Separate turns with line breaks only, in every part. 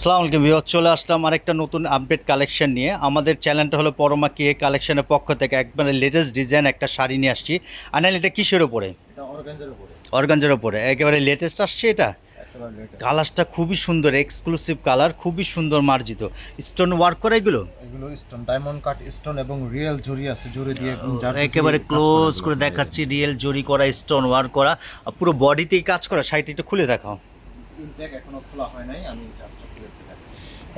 সালাম আলাইকুম ভিউয়ার চলে আসলাম আরেকটা নতুন আপডেট কালেকশন নিয়ে। আমাদের চ্যানেলটা হলো পরমা কে কালেকশনের পক্ষ থেকে। একবারে লেটেস্ট ডিজাইন একটা শাড়ি নিয়ে আসছি। আনাল এটা কিসের ওপরে
অর্গানজার
ওপরে একেবারে লেটেস্ট আসছে এটা? কালারটা খুবই সুন্দর এক্সক্লুসিভ কালার খুবই সুন্দর মার্জিত। স্টোন ওয়ার্ক করা এগুলো?
এগুলো স্টোন ডায়মন্ড কাট স্টোন এবং রিয়েল জরি আছে জরি দিয়ে
একেবারে ক্লোজ করে দেখাচ্ছি রিয়েল জরি করা স্টোন ওয়ার্ক করা। পুরো বডিতেই কাজ করা শাড়িটা একটু খুলে দেখাও।
ইনটেক এখনও খোলা হয় নাই আমি জাস্ট খুলে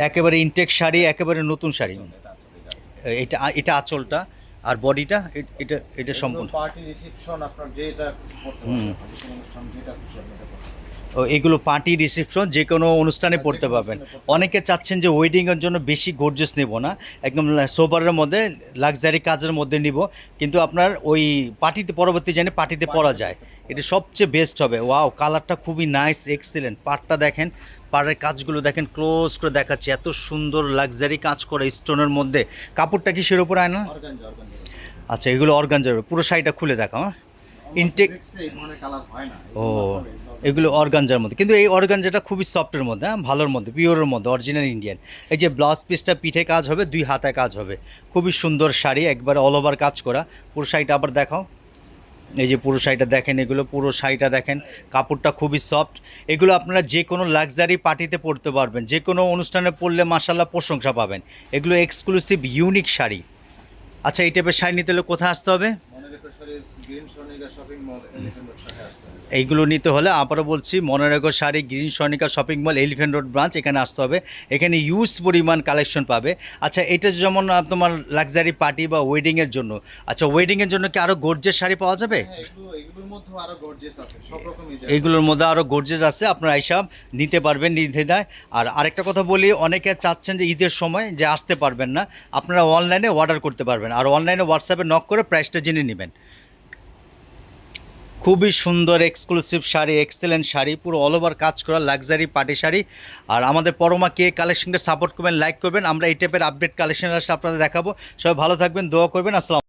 একেবারে ইনটেক শাড়ি একেবারে নতুন শাড়ি।
এটা এটা।
এটা এটা আঁচলটা। আর বডিটা এটা এটা সম্পূর্ণ।
পার্টি রিসেপশন আপনার যেটা করতে যে কোনো অনুষ্ঠান যেটা এটা
ও এগুলো পার্টি রিসেপশন যে কোনো অনুষ্ঠানে পড়তে
কোনো
পারবেন। অনেকে চাচ্ছেন যে ওয়েডিংয়ের জন্য বেশি গর্জেস নেব না। একদম সোবারের মধ্যে লাক্সারি কাজের মধ্যে নিব। কিন্তু আপনার ওই পার্টিতে পরবর্তী জানে পার্টিতে পরা যায়। এটা সবচেয়ে বেস্ট হবে। ওয়াও কালারটা খুবই নাইস এক্সিলেন্ট পাটটা দেখেন পাড়ের কাজগুলো দেখেন ক্লোজ করে দেখাচ্ছে। এত সুন্দর লাক্সারি কাজ করে স্টোনের মধ্যে। কাপড়টা কি সের উপর আয় না আচ্ছা এগুলো অর্গানজার পুরো শাড়িটা খুলে দেখাও হ্যাঁ?
না।
ও এগুলো অর্গানজার মধ্যে। কিন্তু এই অর্গানজাটা খুবই সফটের মধ্যে হ্যাঁ? ভালোর মধ্যে পিওরের মধ্যে অরিজিনাল ইন্ডিয়ান এই যে ব্লাউজ পিসটা পিঠে কাজ হবে দুই হাতে কাজ হবে। খুবই সুন্দর শাড়ি একবারে অল ওভার কাজ করা। পুরো শাড়িটা আবার দেখাও। এই যে পুরো শাড়িটা দেখেন, এগুলো পুরো শাড়িটা দেখেন, কাপড়টা খুবই সফট এগুলো আপনারা যে কোনো লাক্সারি পার্টিতে পরতে পারবেন, যে কোনো অনুষ্ঠানে পরলে মাসাল্লাহ প্রশংসা পাবেন। এগুলো এক্সক্লুসিভ ইউনিক শাড়ি। আচ্ছা এই টাইপের শাড়ি নিতে হলে কোথায় আসতে হবে? এইগুলো নিতে হলে আবারও বলছি মনোরেগো শাড়ি green Sonica shopping mall elephant road branch এখানে আসতে হবে। এখানে ইউজ পরিমাণ কালেকশন পাবে। আচ্ছা এটা যেমন তোমার লাক্সারি পার্টি বা ওয়েডিংয়ের জন্য। আচ্ছা ওয়েডিংয়ের জন্য কি আরও গর্জের শাড়ি পাওয়া যাবে?
হ্যাঁ
এইগুলোর মধ্যে আরও গর্জেস আছে আপনারা এইসব নিতে পারবেন নিতে দেয় আর আরেকটা কথা বলি অনেকে চাচ্ছেন যে ঈদের সময় যে আসতে পারবেন না আপনারা অনলাইনে অর্ডার করতে পারবেন। আর অনলাইনে হোয়াটসঅ্যাপে নক করে প্রাইসটা জেনে নেবেন। খুবই সুন্দর এক্সক্লুসিভ শাড়ি এক্সেলেন্ট শাড়ি, পুরো অল ওভার কাজ করা লাক্সারি পার্টি শাড়ি। আর আমাদের পরমা কে কালেকশনকে সাপোর্ট করবেন লাইক করবেন, আমরা এই টাইপের আপডেট কালেকশন আসলে আপনাদের দেখাবো। সবাই ভালো থাকবেন, দোয়া করবেন, আসসালাম